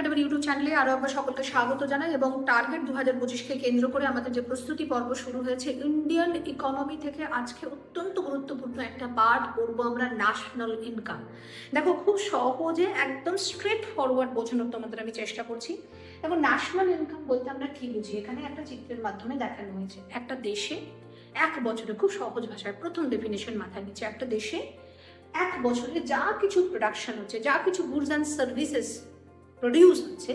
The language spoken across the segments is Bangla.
একাডেমির ইউটিউব চ্যানেলে আরও একবার সকলকে স্বাগত জানাই এবং টার্গেট দু হাজার পঁচিশকে কেন্দ্র করে আমাদের যে প্রস্তুতি পর্ব শুরু হয়েছে, ইন্ডিয়ান ইকোনমি থেকে আজকে অত্যন্ত গুরুত্বপূর্ণ একটা পার্ট পড়ব আমরা ন্যাশনাল ইনকাম দেখো, খুব সহজে একদম স্ট্রেট ফরওয়ার্ড বোঝানোর তোমাদের আমি চেষ্টা করছি। দেখো ন্যাশনাল ইনকাম বলতে আমরা কি বুঝি? এখানে একটা চিত্রের মাধ্যমে দেখানো হয়েছে। একটা দেশে এক বছরে, খুব সহজ ভাষায়, প্রথম ডেফিনেশন মাথায় নিচ্ছে একটা দেশে এক বছরে যা কিছু প্রোডাকশন হচ্ছে, যা কিছু গুডস অ্যান্ড সার্ভিসেস প্রডিউস হচ্ছে,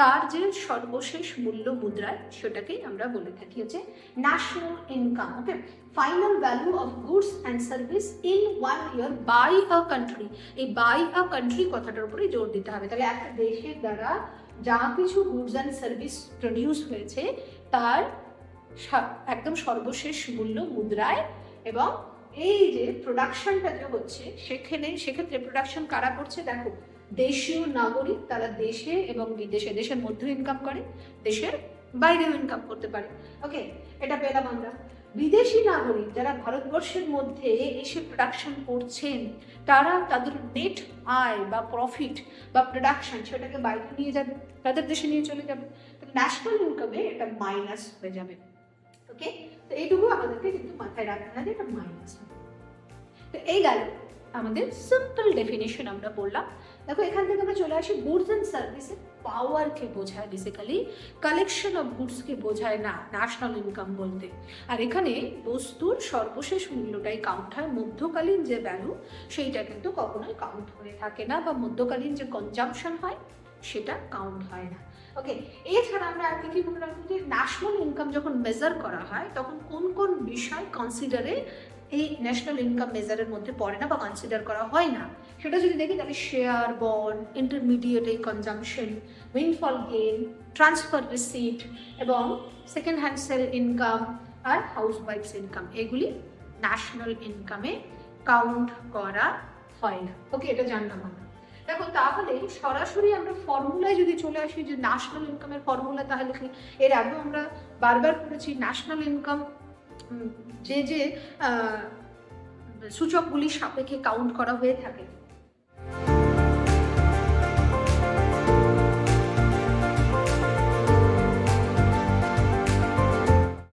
তার যে সর্বশেষ মূল্য মুদ্রায় সেটাকেই আমরা বলে থাকি হচ্ছে national income okay final value of goods and service in one year by a country এই বাই আ কান্ট্রি কথাটার উপরে জোর দিতে হবে। তাহলে একটা দেশের দ্বারা যা কিছু গুডস অ্যান্ড সার্ভিস প্রডিউস হয়েছে, তার একদম সর্বশেষ মূল্য মুদ্রায় এবং এই যে প্রোডাকশনটা যে হচ্ছে, সেখানে সেক্ষেত্রে প্রোডাকশন কারা করছে? দেখো দেশীয় নাগরিক তারা দেশে এবং বিদেশে, দেশের মধ্যে ইনকাম করে, দেশের বাইরেও ইনকাম করতে পারে। ওকে এটা পেলাম আমরা। বিদেশি নাগরিক যারা ভারতবর্ষের মধ্যে এসে প্রোডাকশন করছেন, তারা তাদের নেট আয় বা প্রফিট বা প্রোডাকশন সেটাকে বাইরে নিয়ে যাবে, তাদের দেশে নিয়ে চলে যাবে। ন্যাশনাল ইনকামে এটা মাইনাস হয়ে যাবে। ওকে তো এইটুকু আমাদেরকে কিন্তু মাথায় রাখতে হবে, এটা মাইনাস তো এই গেল। আমাদের সিম্পল ডেফিনেশন আমরা বললাম। দেখো, এখান থেকে আমরা চলে আসি গুডস অ্যান্ড সার্ভিসের পাওয়ারকে বোঝায় বেসিক্যালি কালেকশন অফ গুডসকে বোঝায় না ন্যাশনাল ইনকাম বলতে। আর এখানে বস্তুর সর্বশেষ মূল্যটাই কাউন্ট হয়, মধ্যকালীন যে ভ্যালু সেইটা কিন্তু কখনোই কাউন্ট হয়ে থাকে না বা মধ্যকালীন যে কনজাম্পশন হয়, সেটা কাউন্ট হয় না। ওকে এছাড়া আমরা আর কি মনে রাখব যে ন্যাশনাল ইনকাম যখন মেজার করা হয়, তখন কোন কোন বিষয় কনসিডারে এই ন্যাশনাল ইনকাম মেজারের মধ্যে পড়ে না বা কনসিডার করা হয় না। সেটা যদি দেখি, তাহলে শেয়ার বন্ড ইন্টারমিডিয়েট এই consumption windfall gain transfer receipt এবং সেকেন্ড হ্যান্ড সেল ইনকাম আর হাউস ওয়াইফস ইনকাম এগুলি ন্যাশনাল ইনকামে কাউন্ট করা হয় না। ওকে এটা জানলাম আমরা। দেখো, তাহলে সরাসরি আমরা ফর্মুলায় যদি চলে আসি যে ন্যাশনাল ইনকামের ফর্মুলা তাহলে এর আগেও আমরা বারবার করেছি ন্যাশনাল ইনকাম যে যে সূচকগুলির সূচকগুলি সাপেক্ষে কাউন্ট করা হয়ে থাকে।